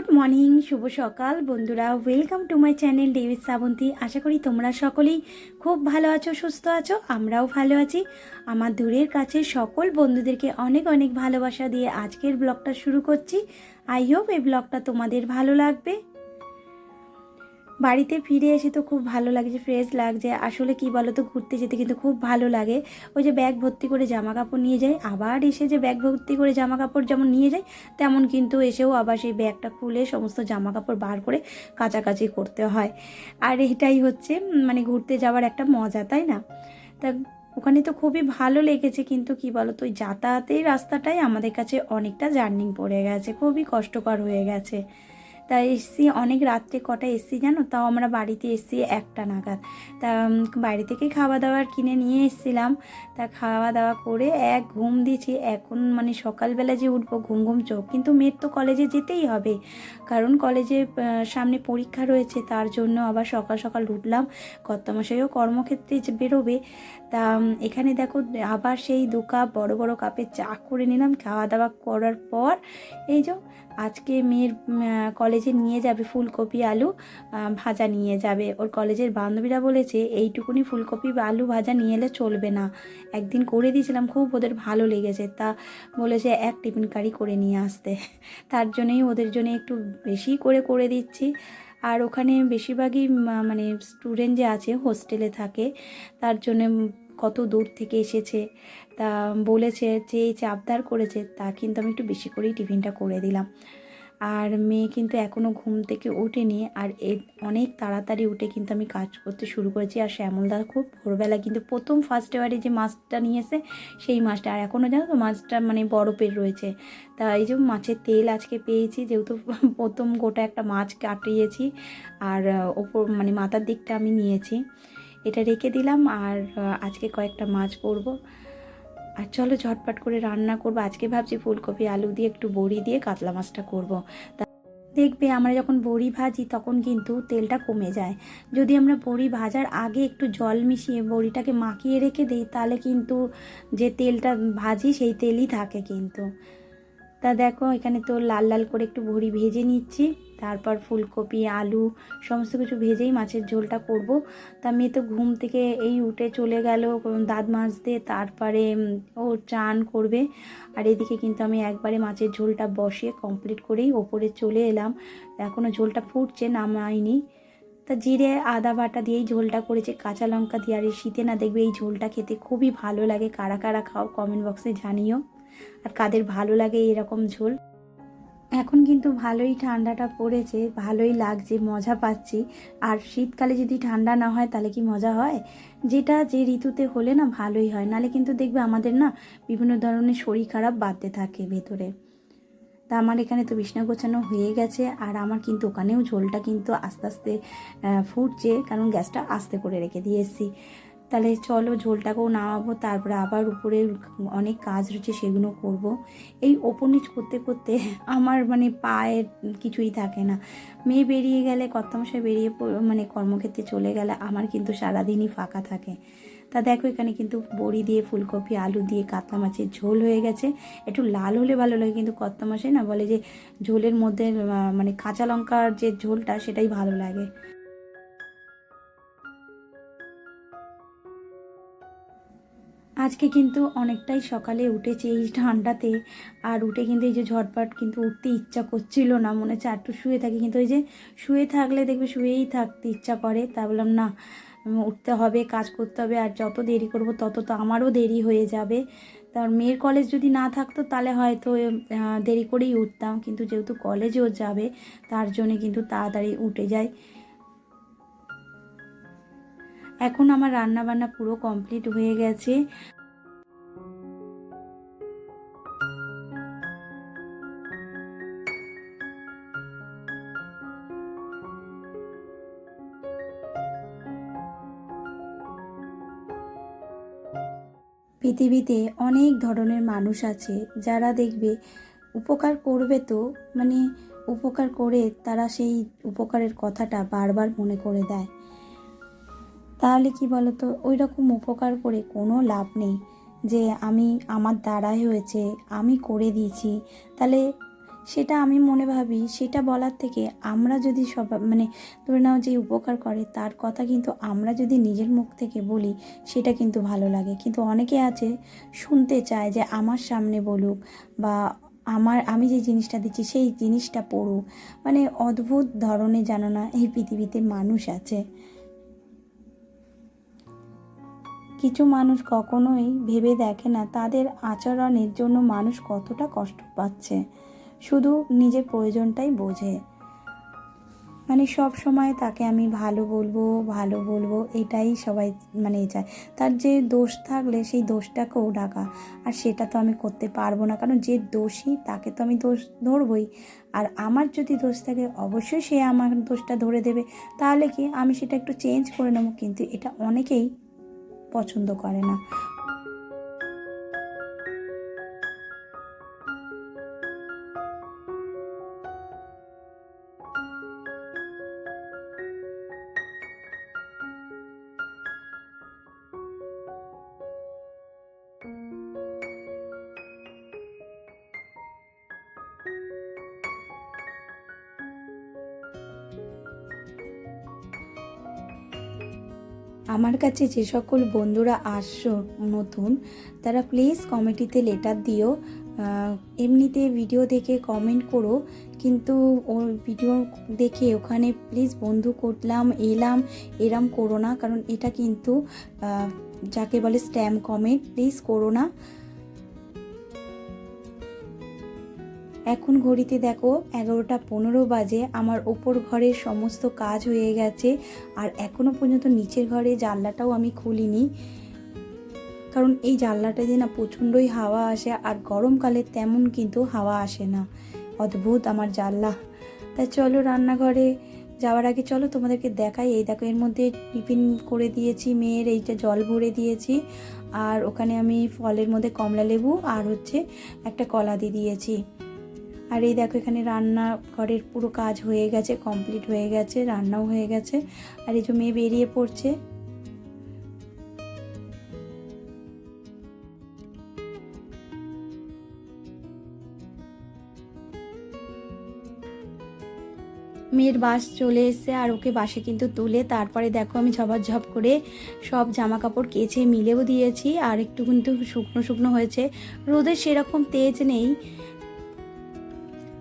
Good morning, শুভ সকাল। বন্ধুরা welcome to my channel David Srabanti আশা করি তোমরা সকলেই খুব ভালো আছো, সুস্থ আছো, আমরাও ভালো আছি। আমার দূরের কাছে সকল বন্ধুদেরকে অনেক অনেক ভালোবাসা দিয়ে আজকের ব্লগটা শুরু করছি। আই হোপ এই ব্লগটা তোমাদের ভালো লাগবে। বাড়িতে ফিরে এসে তো খুব ভালো লাগছে ফ্রেশ লাগছে। আসলে কি বলো তো ঘুরতে যেতে কিন্তু খুব ভালো লাগে। ওই যে ব্যাগ ভর্তি করে জামা কাপড় নিয়ে যাই আবার এসে যে ব্যাগ ভর্তি করে জামা কাপড় যেমন নিয়ে যাই তেমন কিন্তু এসেও আবার সেই ব্যাগটা খুলে সমস্ত জামা কাপড় বার করে কাচাকাচি করতে হয়। আর এটাই হচ্ছে মানে ঘুরতে যাওয়ার একটা মজা, তাই না? তা ওখানে তো খুবই ভালো লেগেছে, কিন্তু কি বলো তো ওই যাতায়াতের রাস্তাটাই আমাদের কাছে অনেকটা জার্নিং পড়ে গেছে, খুবই কষ্টকর হয়ে গেছে। তা এসছি, অনেক রাত্রে কটা এসছি জানো? তাও আমরা বাড়িতে এসছি একটা নাগাদ। তা বাড়ি থেকে খাওয়া দাওয়ার কিনে নিয়ে এসছিলাম। তা খাওয়া দাওয়া করে এক ঘুম দিয়েছি। এখন মানে সকালবেলা যে উঠবো, ঘুম ঘুম চোখ। কিন্তু মেয়ের তো কলেজে যেতেই হবে। কারণ কলেজে সামনে পরীক্ষা রয়েছে, তার জন্য আবার সকাল সকাল উঠলাম। কর্তামশাইও কর্মক্ষেত্রে বেরোবে। তা এখানে দেখো, আবার সেই দু কাপ বড় বড় কাপে চা করে নিলাম। খাওয়া দাওয়া করার পর, এই যে আজকে মেয়ের কলেজে নিয়ে যাবে ফুলকপি, আলু ভাজা নিয়ে যাবে। ওর কলেজের বান্ধবীরা বলেছে, এইটুকুনি ফুলকপি আলু ভাজা নিয়ে এলে চলবে না। একদিন করে দিয়েছিলাম, খুব ওদের ভালো লেগেছে। তা বলেছে, এক টিফিন কারি করে নিয়ে আসতে। তার জন্যই ওদের জন্য একটু বেশি করে করে দিচ্ছি। আর ওখানে বেশিরভাগই মানে স্টুডেন্ট যে আছে হোস্টেলে থাকে। তার জন্য কত দূর থেকে এসেছে, তা বলেছে যে যে আবদার করেছে, তা কিন্তু আমি একটু বেশি করেই টিফিনটা করে দিলাম। আর মেয়ে কিন্তু এখনও ঘুম থেকে ওঠেনি আর এ অনেক তাড়াতাড়ি উঠে কিন্তু আমি কাজ করতে শুরু করেছি। আর শ্যামলদা খুব ভোরবেলা কিন্তু প্রথম ফার্স্ট এবারে যে মাছটা নিয়ে এসে সেই মাছটা, আর এখনও জানো তো মাছটা মানে বরফের রয়েছে। তা এই যে মাছের তেল আজকে পেয়েছি, যেহেতু প্রথম গোটা একটা মাছ কাটিয়েছি, আর ওপর মানে মাথার দিকটা আমি নিয়েছি। এটা রেখে দিলাম আর আজকে কয়েকটা মাছ করব। আর চলো ঝটপট করে রান্না করব। আজকে ভাবছি ফুলকপি, আলু দিয়ে একটু বড়ি দিয়ে কাতলা মাছটা করব। দেখবে আমরা যখন বড়ি ভাজি তখন কিন্তু তেলটা কমে যায়। যদি আমরা বড়ি ভাজার আগে একটু জল মিশিয়ে বড়িটাকে মাখিয়ে রেখে দিই তাহলে কিন্তু যে তেলটা ভাজি সেই তেলই থাকে কিন্তু। তা দেখো, এখানে তো লাল লাল করে একটু বড়ি ভেজে নিচ্ছি। তারপর ফুলকপি, আলু, সমস্ত কিছু ভেজেই মাছের ঝোলটা করব। তা মেয়ে তো ঘুম থেকে এই উঠে চলে গেল দাঁত মাজতে, তারপরে ও চান করবে। আর এদিকে কিন্তু আমি একবারে মাছের ঝোলটা বসিয়ে কমপ্লিট করেই ওপরে চলে এলাম। এখনও ঝোলটা ফুটছে, নামাইনি। তা জিরে, আদা বাটা দিয়েই ঝোলটা করেছে। কাঁচা লঙ্কা দিয়ে, আর এই শীতে না দেখবে এই ঝোলটা খেতে খুবই ভালো লাগে। কারা কারা খাও কমেন্ট বক্সে জানিও। আর কাদের ভালো লাগে এরকম ঝোল। এখন কিন্তু ভালোই ঠান্ডাটা পড়েছে, ভালোই লাগছে, মজা পাচ্ছি। আর শীতকালে যদি ঠান্ডা না হয় তাহলে কি মজা হয়? যেটা যে ঋতুতে হলে না ভালোই হয়। নালে কিন্তু দেখবে আমাদের না বিভিন্ন ধরনের শরীর খারাপ বাড়তে থাকে ভেতরে। তা আমার এখানে তো বিছনা গোছানো হয়ে গেছে আর আমার কিন্তু ওখানেও ঝোলটা কিন্তু আস্তে আস্তে ফুটছে। কারণ গ্যাসটা আস্তে করে রেখে দিয়ে এসেছি। তাহলে চলো ঝোলটাকেও নামাবো, তারপরে আবার উপরে অনেক কাজ রয়েছে সেগুলো করব। এই ওপর নিচ করতে করতে আমার মানে পায়ের কিছুই থাকে না। মেয়ে বেরিয়ে গেলে, কর্তামশাই বেরিয়ে মানে কর্মক্ষেত্রে চলে গেলে আমার কিন্তু সারাদিনই ফাঁকা থাকে। তা দেখো এখানে কিন্তু বড়ি দিয়ে, ফুলকপি, আলু দিয়ে, কাতলা মাছের ঝোল হয়ে গেছে। একটু লাল হলে ভালো লাগে, কিন্তু কর্তামশাই না বলে যে ঝোলের মধ্যে মানে কাঁচা লঙ্কার যে ঝোলটা সেটাই ভালো লাগে। আজকে কিন্তু অনেকটাই সকালে উঠেছে এই ঠান্ডাতে। আর উঠে কিন্তু এই যে ঝটপট কিন্তু উঠতে ইচ্ছা করছিল না, মনে হচ্ছে একটু শুয়ে থাকি। কিন্তু ওই যে শুয়ে থাকলে দেখবে শুয়েই থাকতে ইচ্ছা করে। তা বললাম, না উঠতে হবে, কাজ করতে হবে। আর যত দেরি করব, তত তো আমারও দেরি হয়ে যাবে। তার মেয়ের কলেজ যদি না থাকতো, তাহলে হয়তো দেরি করেই উঠতাম। কিন্তু যেহেতু কলেজেও যাবে, তার জন্যে কিন্তু তাড়াতাড়ি উঠে যায় এখন আমার রান্না বান্না পুরো কমপ্লিট হয়ে গেছে। পৃথিবীতে অনেক ধরনের মানুষ আছে, যারা দেখবে উপকার করবে তো মানে উপকার করে তারা সেই উপকারের কথাটা বারবার মনে করে দেয়। তাহলে কি বলতো? ওই রকম উপকার করে কোনো লাভ নেই। যে আমি, আমার দ্বারাই হয়েছে, আমি করে দিয়েছি। তাহলে সেটা আমি মনে ভাবি, সেটা বলার থেকে আমরা যদি সব মানে ধরে নাও যে উপকার করে, তার কথা কিন্তু আমরা যদি নিজের মুখ থেকে বলি, সেটা কিন্তু ভালো লাগে। কিন্তু অনেকে আছে, শুনতে চায় যে আমার সামনে বলুক বা আমার, আমি যে জিনিসটা দিচ্ছি, সেই জিনিসটা পড়ুক। মানে অদ্ভুত ধরনের জানো না এই পৃথিবীতে মানুষ আছে। কিছু মানুষ কখনোই ভেবে দেখে না তাদের আচরণের জন্য মানুষ কতটা কষ্ট পাচ্ছে। শুধু নিজের প্রয়োজনটাই বোঝে। মানে সব সময় তাকে আমি ভালো বলব ভালো বলব, এটাই সবাই মানে চায়। তার যে দোষ থাকলে সেই দোষটাকেও ডাকা। আর সেটা তো আমি করতে পারব না। কারণ যে দোষী, তাকে তো আমি দোষ ধরবই। আর আমার যদি দোষ থাকে, অবশ্যই সে আমার দোষটা ধরে দেবে। তাহলে কি আমি সেটা একটু চেঞ্জ করে নেব? কিন্তু এটা অনেকেই পছন্দ করে না। আমার কাছে যে সকল বন্ধুরা আসছো নতুন, তারা প্লিজ কমেডিতে লেটার দিও। এমনিতে ভিডিও দেখে কমেন্ট করো, কিন্তু ওর ভিডিও দেখে ওখানে প্লিজ বন্ধু করলাম, এলাম, এরাম করো না, কারণ এটা কিন্তু যাকে বলে স্ট্যাম্প কমেন্ট প্লিজ করো না। এখন ঘড়িতে দেখো এগারোটা পনেরো বাজে, আমার ওপর ঘরের সমস্ত কাজ হয়ে গেছে, আর এখনও পর্যন্ত নিচের ঘরে জানলাটাও আমি খুলিনি। কারণ এই জানলাটা দিয়ে না প্রচণ্ডই হাওয়া আসে, আর গরমকালে তেমন কিন্তু হাওয়া আসে না। অদ্ভুত আমার জানলা। তাই চলো রান্নাঘরে যাওয়ার আগে চলো তোমাদেরকে দেখাই। এই দেখো, এর মধ্যে টিফিন করে দিয়েছি, মেয়ের এইটা জল ভরে দিয়েছি, আর ওখানে আমি ফলের মধ্যে কমলা লেবু আর হচ্ছে একটা কলা দিয়ে দিয়েছি। আর এই দেখো এখানে রান্না ঘরের পুরো কাজ হয়ে গেছে কমপ্লিট হয়ে গেছে, রান্নাও হয়ে গেছে। আর এই যে মেয়ে বেরিয়ে পড়ছে। মেয়ের বাস চলে এসছে আর ওকে বাসে কিন্তু তুলে তারপরে দেখো আমি ঝপাঝপ করে সব জামা কাপড় কেচে মিলেও দিয়েছি আর একটু কিন্তু শুকনো শুকনো হয়েছে। রোদের সেরকম তেজ নেই।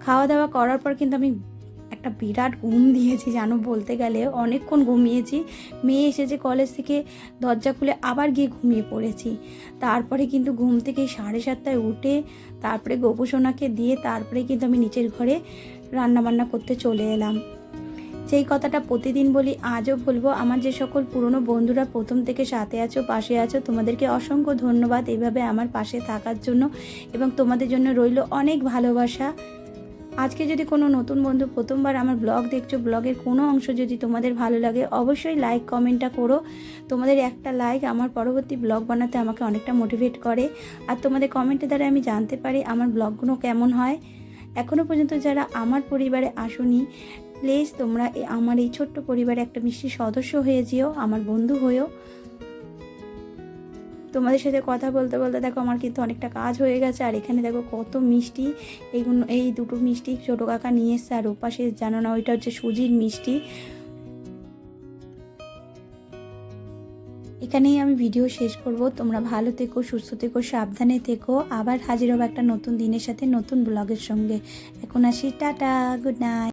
খাওয়া দাওয়া করার পর কিন্তু আমি একটা বিরাট ঘুম দিয়েছি, জানো? বলতে গেলে অনেকক্ষণ ঘুমিয়েছি। মেয়ে এসেছে কলেজ থেকে, দরজা খুলে আবার গিয়ে ঘুমিয়ে পড়েছি। তারপরে কিন্তু ঘুম থেকে সাড়ে সাতটায় উঠে তারপরে গোপুসোনাকে দিয়ে তারপরে কিন্তু আমি নিচের ঘরে রান্না বান্না করতে চলে এলাম। সেই কথাটা প্রতিদিন বলি, আজও বলব, আমার যে সকল পুরনো বন্ধুরা প্রথম থেকে সাথে আছো, পাশে আছো, তোমাদেরকে অসংখ্য ধন্যবাদ এইভাবে আমার পাশে থাকার জন্য এবং তোমাদের জন্য রইল অনেক ভালোবাসা। আজকে যদি কোনো নতুন বন্ধু প্রথমবার আমার ব্লগ দেখছ, ব্লগের কোনো অংশ যদি তোমাদের ভালো লাগে, অবশ্যই লাইক কমেন্টটা করো। তোমাদের একটা লাইক আমার পরবর্তী ব্লগ বানাতে আমাকে অনেকটা মোটিভেট করে। আর তোমাদের কমেন্টের দ্বারা আমি জানতে পারি আমার ব্লগগুলো কেমন হয়। এখনও পর্যন্ত যারা আমার পরিবারে আসনি প্লিজ তোমরা আমার এই ছোট্ট পরিবারে একটা মিষ্টি সদস্য হয়ে যেও, আমার বন্ধু হয়েও। তোমাদের সাথে কথা বলতে বলতে দেখো আমার কিন্তু অনেকটা কাজ হয়ে গেছে। আর এখানে দেখো কত মিষ্টি। এইগুলো এই দুটো মিষ্টি ছোটো কাকা নিয়ে এসছে। আর ওপাশে জানো না, ওইটা হচ্ছে সুজির মিষ্টি। এখানেই আমি ভিডিও শেষ করব। তোমরা ভালো থেকো, সুস্থ থেকো, সাবধানে থেকো। আবার হাজির হব একটা নতুন দিনের সাথে নতুন ব্লগের সঙ্গে। এখন আসি, টাটা গুড নাইট